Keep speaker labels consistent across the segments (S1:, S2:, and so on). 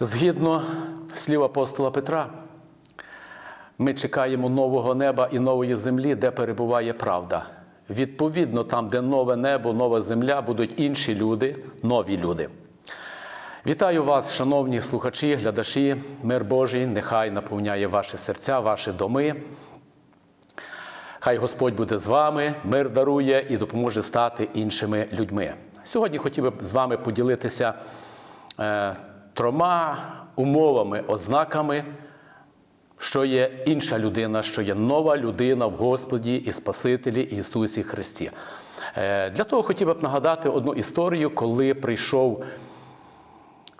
S1: Згідно слів апостола Петра, ми чекаємо нового неба і нової землі, де перебуває правда. Відповідно, там, де нове небо, нова земля, будуть інші люди, нові люди. Вітаю вас, шановні слухачі, глядачі, мир Божий, нехай наповняє ваші серця, ваші доми. Хай Господь буде з вами, мир дарує і допоможе стати іншими людьми. Сьогодні хотів би з вами поділитися е, трьома умовами, ознаками, що є інша людина, що є нова людина в Господі і Спасителі Ісусі Христі. Е, для того хотів б нагадати одну історію, коли прийшов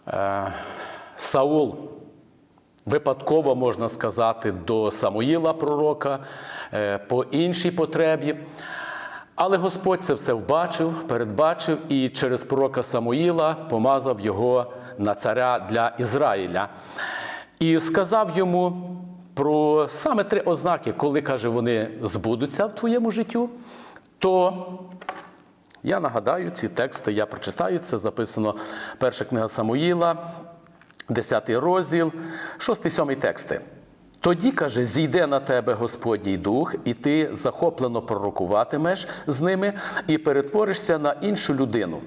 S1: е, Саул випадково можна сказати, до Самуїла пророка е, по іншій потребі. Але Господь це все вбачив, передбачив і через пророка Самуїла помазав його на царя для Ізраїля. І сказав йому про саме три ознаки, коли каже, вони збудуться в твоєму життю, то я нагадаю ці тексти, я прочитаю це. Записано перша книга Самуїла, 10 розділ, 6-7 тексти. Тоді, каже, зійде на тебе Господній дух, і ти захоплено пророкуватимеш з ними і перетворишся на іншу людину.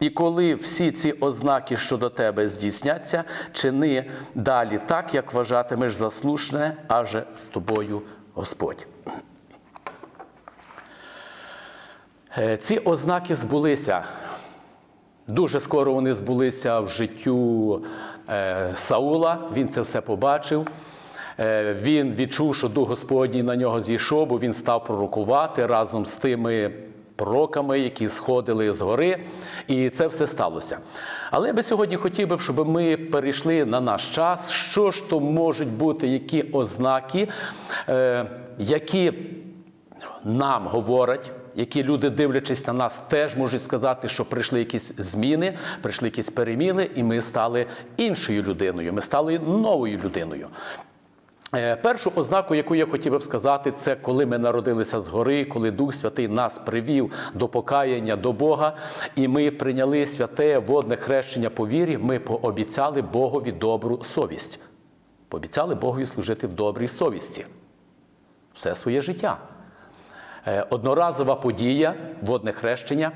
S1: І коли всі ці ознаки щодо тебе здійсняться, чини далі так, як вважатимеш за слушне, аже з тобою Господь. Е, Ці ознаки збулися. Дуже скоро вони збулися в життю е, Саула. Він це все побачив. Е, Він відчув, що Дух Господній на нього зійшов, бо він став пророкувати разом з тими пророками, які сходили з гори, і це все сталося. Але я би сьогодні хотів би, щоб ми перейшли на наш час. Що ж то можуть бути, які ознаки, е, які нам говорять, які люди, дивлячись на нас, теж можуть сказати, що прийшли якісь зміни, прийшли якісь переміни, і ми стали іншою людиною, ми стали новою людиною. Е, Першу ознаку, яку я хотів би сказати, це коли ми народилися згори, коли Дух Святий нас привів до покаяння до Бога, і ми прийняли святе водне хрещення по вірі, ми пообіцяли Богові добру совість. Пообіцяли Богові служити в добрій совісті все своє життя. Е, Одноразова подія, водне хрещення,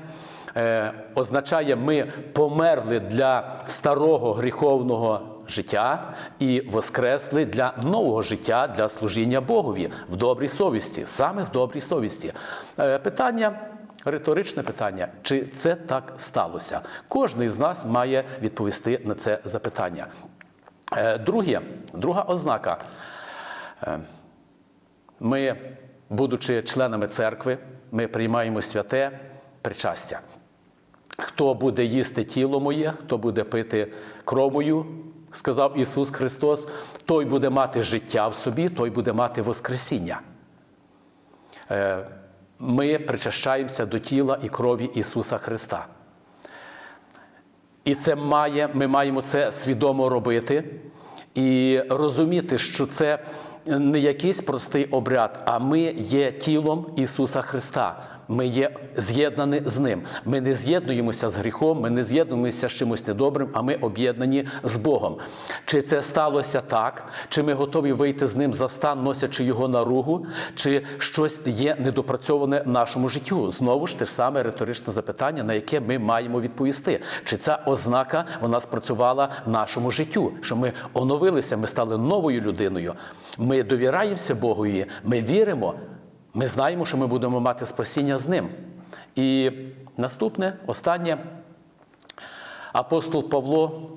S1: е, означає, ми померли для старого гріховного життя і воскресли для нового життя, для служіння Богові в добрій совісті, саме в добрій совісті. Е, Питання. Риторичне питання, чи це так сталося? Кожний з нас має відповісти на це запитання. Е, Друге, друга ознака. Е, Ми, будучи членами церкви, ми приймаємо святе причастя. Хто буде їсти тіло моє, хто буде пити кров мою, сказав Ісус Христос, той буде мати життя в собі, той буде мати Воскресіння. Е, Ми причащаємося до тіла і крові Ісуса Христа. І це має, ми маємо це свідомо робити і розуміти, що це не якийсь простий обряд, а ми є тілом Ісуса Христа. Ми є з'єднані з Ним. Ми не з'єднуємося з гріхом, ми не з'єднуємося з чимось недобрим, а ми об'єднані з Богом. Чи це сталося так? Чи ми готові вийти з ним за стан, носячи його наругу, чи щось є недопрацьоване в нашому життю? Знову ж те ж саме риторичне запитання, на яке ми маємо відповісти. Чи ця ознака вона спрацювала в нашому життю? Що ми оновилися, ми стали новою людиною. Ми довіраємося Богові, ми віримо. Ми знаємо, що ми будемо мати спасіння з ним. І наступне, останнє, апостол Павло,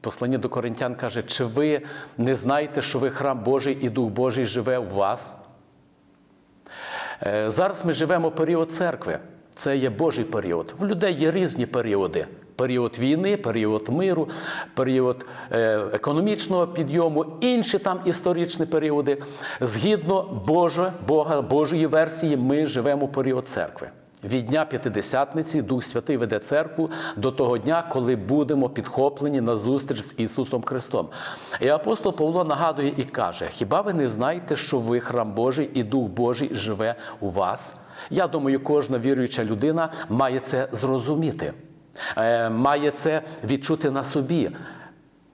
S1: послання до Коринтян, каже: чи ви не знаєте, що ви храм Божий і Дух Божий живе у вас? Е, Зараз ми живемо період церкви. Це є Божий період. В людей є різні періоди. Період війни, період миру, період е, економічного підйому, інші там історичні періоди. Згідно Боже, Бога, Божої версії, ми живемо період церкви. Від Дня П'ятидесятниці Дух Святий веде церкву до того дня, коли будемо підхоплені на зустріч з Ісусом Христом. І апостол Павло нагадує і каже: Хіба ви не знаєте, що ви храм Божий і Дух Божий живе у вас? Я думаю, кожна віруюча людина має це зрозуміти, е, має це відчути на собі.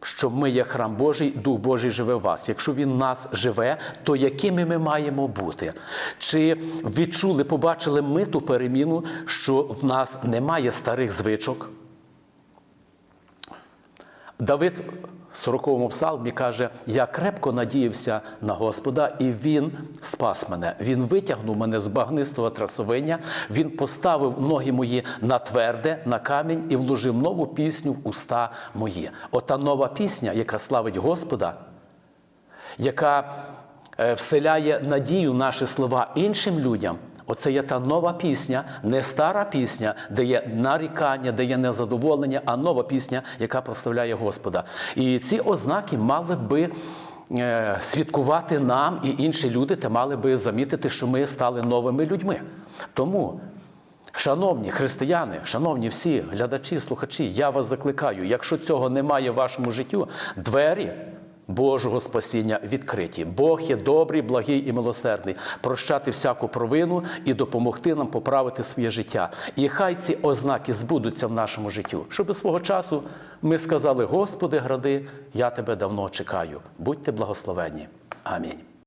S1: Що ми є храм Божий, Дух Божий живе в вас. Якщо він в нас живе, то якими ми маємо бути? Чи відчули, побачили ми ту переміну, що в нас немає старих звичок? Давид 40-му псалмі каже: Я крепко надіявся на Господа, і Він спас мене. Він витягнув мене з багнистого трасовиння, Він поставив ноги мої на тверде, на камінь і вложив нову пісню в уста мої. Ота нова пісня, яка славить Господа, яка е, вселяє надію наші слова іншим людям. Оце є та нова пісня, не стара пісня, де є нарікання, де є незадоволення, а нова пісня, яка прославляє Господа. І ці ознаки мали би е, свідкувати нам і інші люди, та мали би замітити, що ми стали новими людьми. Тому Шановні християни, шановні всі глядачі, слухачі, я вас закликаю, якщо цього немає в вашому життю, двері Божого спасіння відкриті. Бог є добрий, благий і милосердний, прощати всяку провину і допомогти нам поправити своє життя. І хай ці ознаки збудуться в нашому життю, щоб свого часу ми сказали: Господи, гради, я тебе давно чекаю. Будьте благословені. Амінь.